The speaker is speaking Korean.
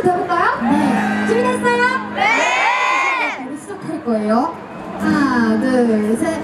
한번 돼볼까요? 네. 준비됐어요? 네. 우리 시작할 거예요. 하나, 둘, 셋.